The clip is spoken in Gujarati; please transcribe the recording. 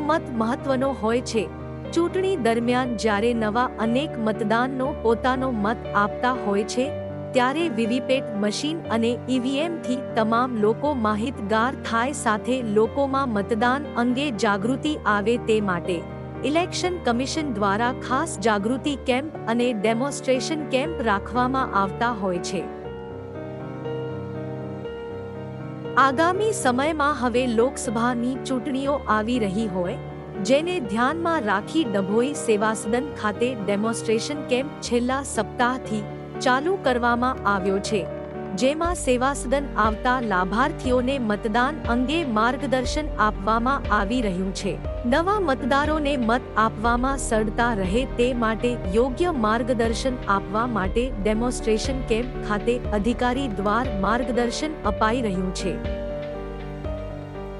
મત મહત્વનો હોય છે. ચૂંટણી દરમિયાન જ્યારે નવા અનેક મતદાનનો પોતાનો મત આપતા હોય છે, ત્યારે વીવીપેટ મશીન અને ઈવીએમથી તમામ લોકો માહિતગાર થાય સાથે લોકોમાં મતદાન અંગે જાગૃતિ આવે તે માટે. ઇલેક્શન કમિશન દ્વારા ખાસ જાગૃતિ કેમ્પ અને ડેમોન્સ્ટ્રેશન કેમ્પ રાખવામાં આવતા હોય છે. આગામી સમયમાં હવે લોકસભાની ચૂંટણીઓ આવી રહી હોય, જેને ધ્યાનમાં રાખી ડભોઈ સેવાસદન ખાતે ડેમોન્સ્ટ્રેશન કેમ્પ છેલ્લા સપ્તાહથી ચાલુ કરવામાં આવ્યો છે, જેમાં સેવાસદન આવતા લાભાર્થીઓને મતદાન અંગે માર્ગદર્શન આપવામાં આવી રહ્યું છે. નવા મતદારોને મત આપવામાં સરળતા રહે તે માટે યોગ્ય માર્ગદર્શન આપવા માટે ડેમોન્સ્ટ્રેશન કેમ્પ ખાતે અધિકારી દ્વાર માર્ગદર્શન અપાઈ રહ્યું છે.